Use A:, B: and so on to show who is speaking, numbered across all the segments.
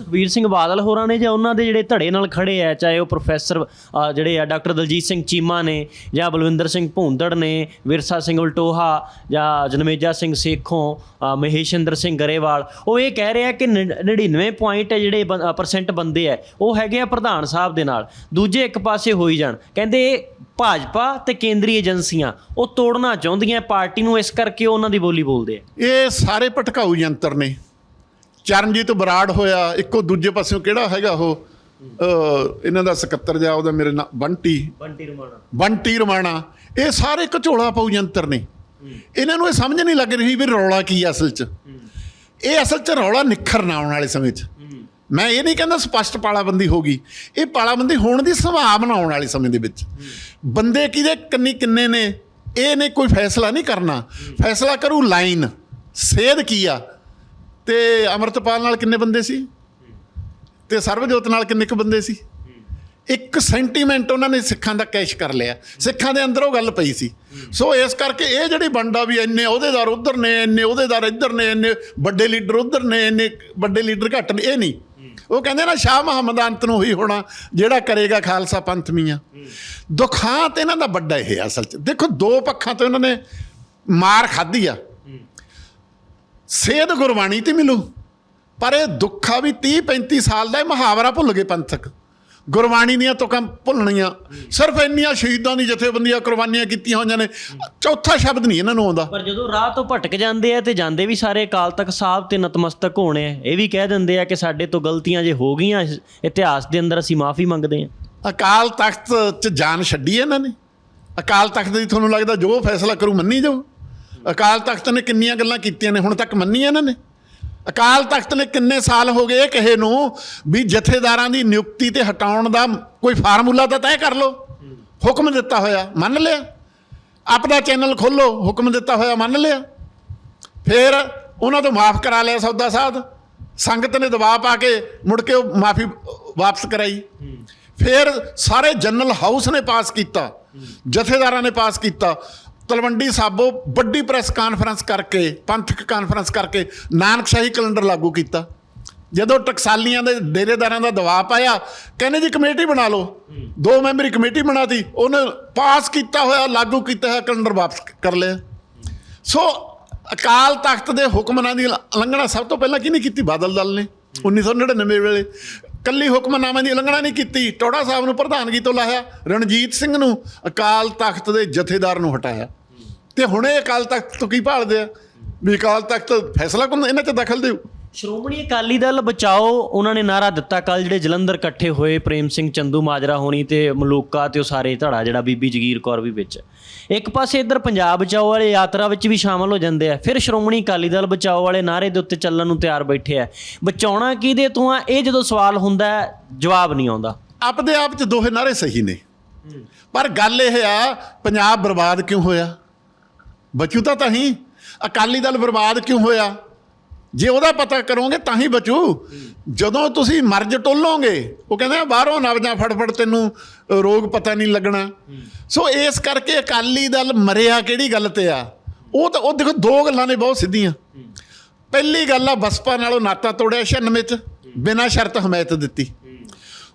A: ਸੁਖਬੀਰ ਸਿੰਘ ਬਾਦਲ ਹੋਰਾਂ ਨੇ ਜਾਂ ਉਹਨਾਂ ਦੇ ਜਿਹੜੇ ਧੜੇ ਨਾਲ ਖੜੇ ਆ ਚਾਹੇ ਉਹ ਪ੍ਰੋਫੈਸਰ ਅ, ਜਿਹੜੇ ਆ ਡਾਕਟਰ ਦਲਜੀਤ ਸਿੰਘ ਚੀਮਾ ਨੇ ਜਾਂ ਬਲਵਿੰਦਰ ਸਿੰਘ ਭੂੰਦੜ ਨੇ ਵਿਰਸਾ ਸਿੰਘ ਉਲਟੋਹਾ ਜਾਂ ਜਨਮੇਜਾ ਸਿੰਘ ਸੇਖੋਂ ਅ, ਮਹੇਸ਼ਿੰਦਰ ਸਿੰਘ ਗਰੇਵਾਲ ਉਹ ਇਹ ਕਹਿ ਰਹੇ ਆ ਕਿ ਨਿ- 99 ਪੁਆਇੰਟ ਜਿਹੜੇ ਪਰਸੈਂਟ ਬੰਦੇ ਆ ਉਹ ਹੈਗੇ ਆ ਪ੍ਰਧਾਨ ਸਾਹਿਬ ਦੇ ਨਾਲ ਦੂਜੇ ਇੱਕ ਪਾਸੇ ਹੋਈ ਜਾਣ ਕਹਿੰਦੇ ਇਹ ਭਾਜਪਾ ਤੇ ਕੇਂਦਰੀ ਏਜੰਸੀਆਂ ਉਹ ਤੋੜਨਾ ਚਾਹੁੰਦੀਆਂ ਪਾਰਟੀ ਨੂੰ ਇਸ ਕਰਕੇ ਉਹ ਉਹਨਾਂ ਦੀ ਬੋਲੀ ਬੋਲਦੇ ਆ।
B: ਇਹ ਸਾਰੇ ਭਟਕਾਊ ਯੰਤਰ ਨੇ। ਚਰਨਜੀਤ ਬਰਾੜ ਹੋਇਆ ਇੱਕੋ ਦੂਜੇ ਪਾਸਿਓਂ ਕਿਹੜਾ ਹੈਗਾ ਉਹ? ਇਹਨਾਂ ਦਾ ਸਕੱਤਰ ਜਾ ਉਹਦਾ ਮੇਰੇ ਨਾਲ ਬੰਟੀ।
A: ਬੰਟੀ ਰਮਾਣਾ।
B: ਬੰਟੀ ਰਮਾਣਾ। ਇਹ ਸਾਰੇ ਘਚੋਲਾ ਪਾਉ ਯੰਤਰ ਨੇ। ਇਹਨਾਂ ਨੂੰ ਇਹ ਸਮਝ ਨਹੀਂ ਲੱਗ ਰਹੀ ਵੀ ਰੌਲਾ ਕੀ ਹੈ ਅਸਲ 'ਚ। ਇਹ ਅਸਲ 'ਚ ਰੌਲਾ ਨਿਖਰਨਾ ਆਉਣ ਵਾਲੇ ਸਮੇਂ 'ਚ। ਮੈਂ ਇਹ ਨਹੀਂ ਕਹਿੰਦਾ ਸਪਸ਼ਟ ਪਾਲਾਬੰਦੀ ਹੋਗੀ ਇਹ ਪਾਲਾਬੰਦੀ ਹੋਣ ਦੀ ਸੰਭਾਵਨਾ ਆਉਣ ਵਾਲੇ ਸਮੇਂ ਦੇ ਵਿੱਚ। ਬੰਦੇ ਕਿਹਦੇ ਕੰਨੀ ਕਿੰਨੇ ਨੇ? ਇਹ ਨੇ ਕੋਈ ਫੈਸਲਾ ਨਹੀਂ ਕਰਨਾ। ਫੈਸਲਾ ਕਰੂ ਲਾਈਨ। ਸੇਧ ਕੀ ਆ? ਤੇ ਅਮਰਤਪਾਲ ਨਾਲ ਕਿੰਨੇ ਬੰਦੇ ਸੀ? ਤੇ ਸਰਬਜੋਤ ਨਾਲ ਕਿੰਨੇ ਕੁ ਬੰਦੇ ਸੀ? ਇੱਕ ਸੈਂਟੀਮੈਂਟ ਉਹਨਾਂ ਨੇ ਸਿੱਖਾਂ ਦਾ ਕੈਸ਼ ਕਰ ਲਿਆ। ਸਿੱਖਾਂ ਦੇ ਅੰਦਰ ਉਹ ਗੱਲ ਪਈ ਸੀ। ਸੋ ਇਸ ਕਰਕੇ ਇਹ ਜਿਹੜੀ ਵੰਡਾ ਵੀ ਇੰਨੇ ਅਹੁਦੇਦਾਰ ਉਧਰ ਨੇ, ਇੰਨੇ ਅਹੁਦੇਦਾਰ ਇੱਧਰ ਨੇ, ਇੰਨੇ ਵੱਡੇ ਲੀਡਰ ਉਧਰ ਨੇ, ਇੰਨੇ ਵੱਡੇ ਲੀਡਰ ਘੱਟ ਨੇ, ਇਹ ਨਹੀਂ। ਉਹ ਕਹਿੰਦੇ ਨਾ ਸ਼ਾਹ ਮੁਹੰਮਦ ਅੰਤ ਨੂੰ ਹੀ ਹੋਣਾ, ਜਿਹੜਾ ਕਰੇਗਾ ਖਾਲਸਾ ਪੰਥ ਮੀਆਂ ਦੁਖਾਂਤ ਇਹਨਾਂ ਦਾ ਵੱਡਾ ਇਹ ਅਸਲ 'ਚ। ਦੇਖੋ ਦੋ ਪੱਖਾਂ ਤੋਂ ਇਹਨਾਂ ਨੇ ਮਾਰ ਖਾਧੀ ਆ। ਸੇਧ ਗੁਰਬਾਣੀ ਤੇ ਮਿਲੂ। ਪਰ ਇਹ ਦੁੱਖਾ ਵੀ 30 35 ਸਾਲ ਦਾ ਇਹ ਮੁਹਾਵਰਾ ਭੁੱਲ ਗਏ ਪੰਥਕ। ਗੁਰਬਾਣੀ ਦੀਆਂ ਤੁਕਾਂ ਭੁੱਲਣੀਆਂ। ਸਿਰਫ ਇੰਨੀਆਂ ਸ਼ਹੀਦਾਂ ਦੀ ਜਥੇਬੰਦੀਆਂ ਕੁਰਬਾਨੀਆਂ ਕੀਤੀਆਂ ਹੋਈਆਂ ਨੇ। ਚੌਥਾ ਸ਼ਬਦ ਨਹੀਂ ਇਹਨਾਂ ਨੂੰ ਆਉਂਦਾ।
A: ਪਰ ਜਦੋਂ ਰਾਹ ਤੋਂ ਭਟਕ ਜਾਂਦੇ ਆ ਤੇ ਜਾਂਦੇ ਵੀ ਸਾਰੇ ਅਕਾਲ ਤਖਤ ਸਾਹਿਬ ਤੇ ਨਤਮਸਤਕ ਹੋਣੇ ਆ ਇਹ ਵੀ ਕਹਿ ਦਿੰਦੇ ਆ ਕਿ ਸਾਡੇ ਤੋਂ ਗਲਤੀਆਂ ਜੇ ਹੋ ਗਈਆਂ ਇਤਿਹਾਸ ਦੇ ਅੰਦਰ ਅਸੀਂ ਮਾਫੀ ਮੰਗਦੇ ਆ।
B: ਅਕਾਲ ਤਖਤ 'ਚ ਜਾਨ ਛੱਡੀ ਇਹਨਾਂ ਨੇ। ਅਕਾਲ ਤਖਤ ਦੀ ਤੁਹਾਨੂੰ ਲੱਗਦਾ ਜੋ ਫੈਸਲਾ ਕਰੂ ਮੰਨੀ ਜਾਓ ਅਕਾਲ ਤਖਤ ਨੇ ਕਿੰਨੀਆਂ ਗੱਲਾਂ ਕੀਤੀਆਂ ਨੇ, ਹੁਣ ਤੱਕ ਮੰਨੀਆਂ ਇਹਨਾਂ ਨੇ? ਅਕਾਲ ਤਖਤ ਨੇ ਕਿੰਨੇ ਸਾਲ ਹੋ ਗਏ ਇਹ ਕਹੇ ਨੂੰ ਵੀ ਜਥੇਦਾਰਾਂ ਦੀ ਨਿਯੁਕਤੀ ਤੇ ਹਟਾਉਣ ਦਾ ਕੋਈ ਫਾਰਮੂਲਾ ਤਾਂ ਤੈਅ ਕਰ ਲਓ। ਹੁਕਮ ਦਿੱਤਾ ਹੋਇਆ, ਮੰਨ ਲਿਆ। ਆਪਦਾ ਚੈਨਲ ਖੋਲੋ ਹੁਕਮ ਦਿੱਤਾ ਹੋਇਆ, ਮੰਨ ਲਿਆ। ਫਿਰ ਉਹਨਾਂ ਤੋਂ ਮਾਫ ਕਰਾ ਲਿਆ ਸੌਦਾ ਸਾਧ। ਸੰਗਤ ਨੇ ਦਬਾਅ ਪਾ ਕੇ ਮੁੜ ਕੇ ਉਹ ਮਾਫੀ ਵਾਪਸ ਕਰਾਈ। ਫਿਰ ਸਾਰੇ ਜਨਰਲ ਹਾਊਸ ਨੇ ਪਾਸ ਕੀਤਾ, ਜਥੇਦਾਰਾਂ ਨੇ ਪਾਸ ਕੀਤਾ। ਤਲਵੰਡੀ ਸਾਬੋ ਵੱਡੀ ਪ੍ਰੈਸ ਕਾਨਫਰੰਸ ਕਰਕੇ, ਪੰਥਕ ਕਾਨਫਰੰਸ ਕਰਕੇ ਨਾਨਕਸ਼ਾਹੀ ਕੈਲੰਡਰ ਲਾਗੂ ਕੀਤਾ। ਜਦੋਂ ਟਕਸਾਲੀਆਂ ਦੇ ਡੇਰੇਦਾਰਾਂ ਦਾ ਦਬਾਅ ਪਾਇਆ, ਕਹਿੰਦੇ ਜੀ ਕਮੇਟੀ ਬਣਾ ਲਓ। ਦੋ ਮੈਂਬਰੀ ਕਮੇਟੀ ਬਣਾਤੀ, ਉਹਨੇ ਪਾਸ ਕੀਤਾ ਹੋਇਆ, ਲਾਗੂ ਕੀਤਾ ਹੋਇਆ ਕੈਲੰਡਰ ਵਾਪਸ ਕਰ ਲਿਆ। ਸੋ ਅਕਾਲ ਤਖਤ ਦੇ ਹੁਕਮਨਾਂ ਦੀ ਉਲੰਘਣਾ ਸਭ ਤੋਂ ਪਹਿਲਾਂ ਕਿਹਨੇ ਕੀਤੀ? ਬਾਦਲ ਦਲ ਨੇ 1999 ਵੇਲੇ। ਕੱਲੀ ਹੁਕਮਨਾਮੇ ਦੀ ਉਲੰਘਣਾ ਨਹੀਂ ਕੀਤੀ, ਟੋੜਾ ਸਾਹਿਬ ਨੂੰ ਪ੍ਰਧਾਨਗੀ ਤੋਂ ਲਾਇਆ, ਰਣਜੀਤ ਸਿੰਘ ਨੂੰ ਅਕਾਲ ਤਖਤ ਦੇ ਜਥੇਦਾਰ ਨੂੰ ਹਟਾਇਆ। ਤੇ ਹੁਣ ਇਹ ਅਕਾਲ ਤਖਤ ਤੋਂ ਕੀ ਭਾਲਦੇ ਆ? ਵੀ ਅਕਾਲ ਤਖਤ ਫੈਸਲਾ ਕੋਣ ਇਹਨਾਂ 'ਚ ਦਖਲ ਦਿਓ
A: ਸ਼੍ਰੋਮਣੀ ਅਕਾਲੀ ਦਲ ਬਚਾਓ ਉਹਨਾਂ ਨੇ ਨਾਰਾ ਦਿੱਤਾ ਕੱਲ ਜਿਹੜੇ ਜਲੰਧਰ ਇਕੱਠੇ ਹੋਏ ਪ੍ਰੇਮ ਸਿੰਘ ਚੰਦੂ ਮਾਜਰਾ ਹੋਣੀ ਤੇ ਮਲੂਕਾ ਤੇ ਉਹ ਸਾਰੇ ਧੜਾ ਜਿਹੜਾ ਬੀਬੀ ਜਗੀਰ ਕੌਰ ਵੀ ਵਿੱਚ। ਇੱਕ ਪਾਸੇ ਇੱਧਰ ਪੰਜਾਬ ਬਚਾਓ ਵਾਲੇ ਯਾਤਰਾ ਵਿੱਚ ਵੀ ਸ਼ਾਮਲ ਹੋ ਜਾਂਦੇ ਆ। ਫਿਰ ਸ਼੍ਰੋਮਣੀ ਅਕਾਲੀ ਦਲ ਬਚਾਓ ਵਾਲੇ ਨਾਰੇ ਦੇ ਉੱਤੇ ਚੱਲਣ ਨੂੰ ਤਿਆਰ ਬੈਠੇ ਆ। ਬਚਾਉਣਾ ਕਿਹਦੇ ਤੋਂ ਆ? ਇਹ ਜਦੋਂ ਸਵਾਲ ਹੁੰਦਾ ਜਵਾਬ ਨਹੀਂ ਆਉਂਦਾ।
B: ਆਪਦੇ ਆਪ 'ਚ ਦੋਹੇ ਨਾਰੇ ਸਹੀ ਨੇ। ਪਰ ਗੱਲ ਇਹ ਆ ਪੰਜਾਬ ਬਰਬਾਦ ਕਿਉਂ ਹੋਇਆ? ਬਚੂ ਤਾਂ ਤਾਂ ਹੀ ਅਕਾਲੀ ਦਲ ਬਰਬਾਦ ਕਿਉਂ ਹੋਇਆ? ਜੇ ਉਹਦਾ ਪਤਾ ਕਰੋਗੇ ਤਾਂ ਹੀ ਬਚੂ। ਜਦੋਂ ਤੁਸੀਂ ਮਰਜ ਟੋਲੋਗੇ, ਉਹ ਕਹਿੰਦੇ ਬਾਹਰੋਂ ਬਾਹਰੋਂ ਨਵਜਾਂ ਫੜਫੜ ਤੈਨੂੰ ਰੋਗ ਪਤਾ ਨਹੀਂ ਲੱਗਣਾ। ਸੋ ਇਸ ਕਰਕੇ ਅਕਾਲੀ ਦਲ ਮਰਿਆ ਕਿਹੜੀ ਗੱਲ ਤੇ ਆ? ਉਹ ਤਾਂ, ਉਹ ਦੇਖੋ, ਦੋ ਗੱਲਾਂ ਨੇ ਬਹੁਤ ਸਿੱਧੀਆਂ। ਪਹਿਲੀ ਗੱਲ ਆ, ਬਸਪਾ ਨਾਲੋਂ ਨਾਤਾ ਤੋੜਿਆ 96 ਚ, ਬਿਨਾਂ ਸ਼ਰਤ ਹਮਾਇਤ ਦਿੱਤੀ।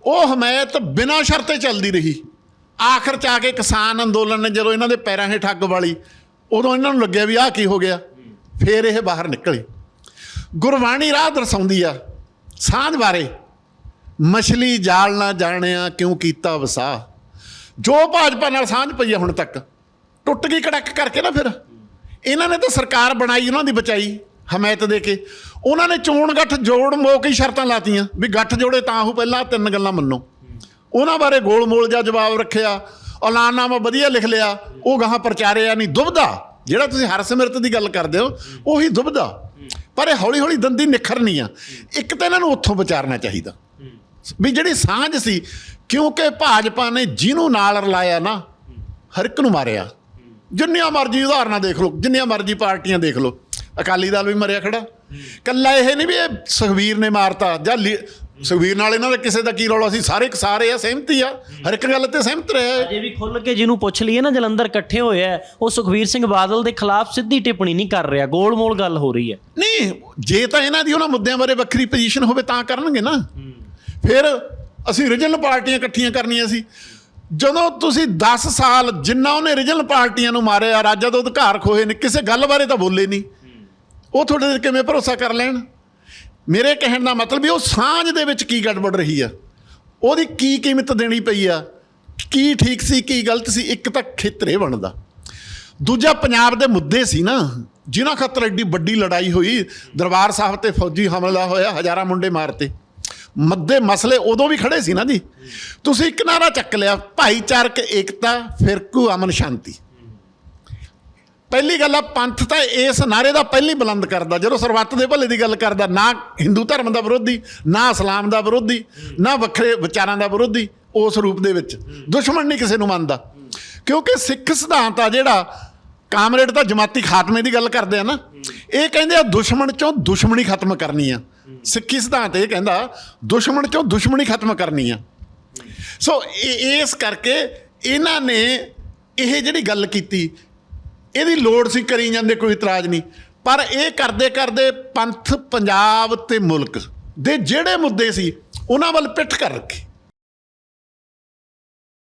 B: ਉਹ ਹਮਾਇਤ ਬਿਨਾਂ ਸ਼ਰਤੇ ਚੱਲਦੀ ਰਹੀ। ਆਖਰ ਚ ਆ ਕੇ ਕਿਸਾਨ ਅੰਦੋਲਨ ਨੇ ਜਦੋਂ ਇਹਨਾਂ ਦੇ ਪੈਰਾਂ ਹੇਠ ਠੱਗ ਵਾਲੀ ਉਦੋਂ ਇਹਨਾਂ ਨੂੰ ਲੱਗਿਆ ਵੀ ਆਹ ਕੀ ਹੋ ਗਿਆ। ਫੇਰ ਇਹ ਬਾਹਰ ਨਿਕਲੇ। ਗੁਰਬਾਣੀ ਰਾਹ ਦਰਸਾਉਂਦੀ ਆ ਸਾਂਝ ਬਾਰੇ, ਮਛਲੀ ਜਾਲ ਨਾ ਜਾਣਿਆ ਕਿਉਂ ਕੀਤਾ ਵਸਾ। ਜੋ ਭਾਜਪਾ ਨਾਲ ਸਾਂਝ ਪਈ ਆ ਹੁਣ ਤੱਕ, ਟੁੱਟ ਗਈ ਕੜਕ ਕਰਕੇ ਨਾ ਫਿਰ। ਇਹਨਾਂ ਨੇ ਤਾਂ ਸਰਕਾਰ ਬਣਾਈ, ਉਹਨਾਂ ਦੀ ਬਚਾਈ, ਹਮਾਇਤ ਦੇ ਕੇ। ਉਹਨਾਂ ਨੇ ਚੋਣ ਗੱਠ ਜੋੜ ਮੋਕ ਹੀ ਸ਼ਰਤਾਂ ਲਾਤੀਆਂ, ਵੀ ਗੱਠ ਜੋੜੇ ਤਾਂ ਉਹ ਪਹਿਲਾਂ ਤਿੰਨ ਗੱਲਾਂ ਮੰਨੋ। ਉਹਨਾਂ ਬਾਰੇ ਗੋਲ-ਮੋਲ ਜਿਹਾ ਜਵਾਬ ਰੱਖਿਆ ਐਲਾਨਨਾਮਾ ਵਧੀਆ ਲਿਖ ਲਿਆ, ਉਹ ਗਾਹਾਂ ਪ੍ਰਚਾਰਿਆ ਨਹੀਂ ਦੁਬਦਾ, ਜਿਹੜਾ ਤੁਸੀਂ ਹਰਸਿਮਰਤ ਦੀ ਗੱਲ ਕਰਦੇ ਹੋ, ਉਹੀ ਦੁਬਦਾ। ਪਰ ਇਹ ਹੌਲੀ-ਹੌਲੀ ਦੰਦੀ ਨਿਖਰਨੀ ਆ। ਇੱਕ ਤਾਂ ਇਹਨਾਂ ਨੂੰ ਉੱਥੋਂ ਵਿਚਾਰਨਾ ਚਾਹੀਦਾ। ਵੀ ਜਿਹੜੀ ਸਾਂਝ ਸੀ, ਕਿਉਂਕਿ ਭਾਜਪਾ ਨੇ ਜਿਹਨੂੰ ਨਾਲ ਰਲਾਇਆ ਨਾ, ਹਰ ਇੱਕ ਨੂੰ ਮਾਰਿਆ। ਜਿੰਨੀਆਂ ਮਰਜ਼ੀ ਉਦਾਹਰਨਾਂ ਦੇਖ ਲਓ, ਜਿੰਨੀਆਂ ਮਰਜ਼ੀ ਪਾਰਟੀਆਂ ਦੇਖ ਲਓ। ਅਕਾਲੀ ਦਲ ਵੀ ਮਰਿਆ ਖੜਾ। ਕੱਲਾ ਇਹ ਨਹੀਂ ਵੀ ਇਹ ਸੁਖਵੀਰ ਨੇ ਮਾਰਤਾ ਜਾਂ ਲੀ- ਸੁਖਵੀਰ ਨਾਲ ਇਹਨਾਂ ਦਾ ਕਿਸੇ ਦਾ ਕੀ ਰੌਲਾ ਸੀ? ਸਾਰੇ ਸਾਰੇ ਆ ਸਹਿਮਤੀ ਆ। ਹਰ ਇੱਕ ਗੱਲ ਤੇ ਸਹਿਮਤ ਰਿਹਾ
A: ਅਜੇ ਵੀ ਖੁੱਲ ਕੇ ਜਿਹਨੂੰ ਪੁੱਛ ਲਈਏ ਨਾ ਜਲੰਧਰ ਇਕੱਠੇ ਹੋਏ ਆ ਉਹ ਸੁਖਵੀਰ ਸਿੰਘ ਬਾਦਲ ਦੇ ਖਿਲਾਫ ਸਿੱਧੀ ਟਿੱਪਣੀ ਨਹੀਂ ਕਰ ਰਿਹਾ। ਗੋਲ-ਮੋਲ ਗੱਲ ਹੋ ਰਹੀ ਹੈ।
B: ਨਹੀਂ ਜੇ ਤਾਂ ਇਹਨਾਂ ਦੀ ਉਹਨਾਂ ਮੁੱਦਿਆਂ ਬਾਰੇ ਵੱਖਰੀ ਪੋਜੀਸ਼ਨ ਹੋਵੇ ਤਾਂ ਕਰਨਗੇ ਨਾ। ਫਿਰ ਅਸੀਂ ਰੀਜਨਲ ਪਾਰਟੀਆਂ ਇਕੱਠੀਆਂ ਕਰਨੀਆਂ ਸੀ। ਜਦੋਂ ਤੁਸੀਂ 10 ਸਾਲ ਜਿੰਨਾ ਉਹਨੇ ਰੀਜਨਲ ਪਾਰਟੀਆਂ ਨੂੰ ਮਾਰਿਆ ਰਾਜਾਂ ਤੋਂ ਅਧਿਕਾਰ ਖੋਏ ਨੇ ਕਿਸੇ ਗੱਲ ਬਾਰੇ ਤਾਂ ਬੋਲੇ ਨਹੀਂ। ਉਹ ਤੁਹਾਡੇ ਤੇ ਕਿਵੇਂ ਭਰੋਸਾ ਕਰ ਲੈਣ? ਮੇਰੇ ਕਹਿਣ ਦਾ ਮਤਲਬ ਵੀ ਉਹ ਸਾਂਝ ਦੇ ਵਿੱਚ ਕੀ ਗੜਬੜ ਰਹੀ ਆ? ਉਹਦੀ ਕੀ ਕੀਮਤ ਦੇਣੀ ਪਈ ਆ? ਕੀ ਠੀਕ ਸੀ, ਕੀ ਗਲਤ ਸੀ? ਇੱਕ ਤਾਂ ਖੇਤਰੇ ਬਣਦਾ। ਦੂਜਾ ਪੰਜਾਬ ਦੇ ਮੁੱਦੇ ਸੀ ਨਾ, ਜਿਨ੍ਹਾਂ ਖਾਤਰ ਐਡੀ ਵੱਡੀ ਲੜਾਈ ਹੋਈ। ਦਰਬਾਰ ਸਾਹਿਬ ਤੇ ਫੌਜੀ ਹਮਲਾ ਹੋਇਆ, ਹਜ਼ਾਰਾਂ ਮੁੰਡੇ ਮਾਰਤੇ। ਮੱਦੇ ਮਸਲੇ ਉਦੋਂ ਵੀ ਖੜੇ ਸੀ ਨਾ ਜੀ। ਤੁਸੀਂ ਇੱਕ ਨਾਰਾ ਚੱਕ ਲਿਆ, ਭਾਈਚਾਰਕ ਏਕਤਾ ਫਿਰਕੂ ਅਮਨ ਸ਼ਾਂਤੀ। ਪਹਿਲੀ ਗੱਲ ਆ, ਪੰਥ ਤਾਂ ਇਸ ਨਾਰੇ ਦਾ ਪਹਿਲੀ ਬੁਲੰਦ ਕਰਦਾ, ਜਦੋਂ ਸਰਬੱਤ ਦੇ ਭਲੇ ਦੀ ਗੱਲ ਕਰਦਾ, ਨਾ ਹਿੰਦੂ ਧਰਮ ਦਾ ਵਿਰੋਧੀ, ਨਾ ਇਸਲਾਮ ਦਾ ਵਿਰੋਧੀ, ਨਾ ਵੱਖਰੇ ਵਿਚਾਰਾਂ ਦਾ ਵਿਰੋਧੀ, ਉਸ ਰੂਪ ਦੇ ਵਿੱਚ। ਦੁਸ਼ਮਣ ਨਹੀਂ ਕਿਸੇ ਨੂੰ ਮੰਨਦਾ। ਕਿਉਂਕਿ ਸਿੱਖ ਸਿਧਾਂਤ ਆ ਜਿਹੜਾ, ਕਾਮਰੇਡ ਤਾਂ ਜਮਾਤੀ ਖਾਤਮੇ ਦੀ ਗੱਲ ਕਰਦੇ ਆ ਨਾ, ਇਹ ਕਹਿੰਦੇ ਆ, ਦੁਸ਼ਮਣ ਚੋਂ ਦੁਸ਼ਮਣੀ ਖਤਮ ਕਰਨੀ ਆ। ਸਿੱਖੀ ਸਿਧਾਂਤ ਇਹ ਕਹਿੰਦਾ, ਦੁਸ਼ਮਣ ਚੋਂ ਦੁਸ਼ਮਣੀ ਖਤਮ ਕਰਨੀ ਆ। ਸੋ ਇਹ- ਇਸ ਕਰਕੇ ਇਹਨਾਂ ਨੇ ਇਹ ਜਿਹੜੀ ਗੱਲ ਕੀਤੀ ਇਹਦੀ ਲੋੜ ਸੀ ਕਰੀ ਜਾਂਦੇ, ਕੋਈ ਇਤਰਾਜ਼ ਨਹੀਂ। ਪਰ ਇਹ ਕਰਦੇ ਕਰਦੇ ਪੰਥ, ਪੰਜਾਬ ਤੇ ਮੁਲਕ ਦੇ ਜਿਹੜੇ ਮੁੱਦੇ ਸੀ, ਉਹਨਾਂ ਵੱਲ ਪਿੱਠ ਕਰ ਰੱਖੀ।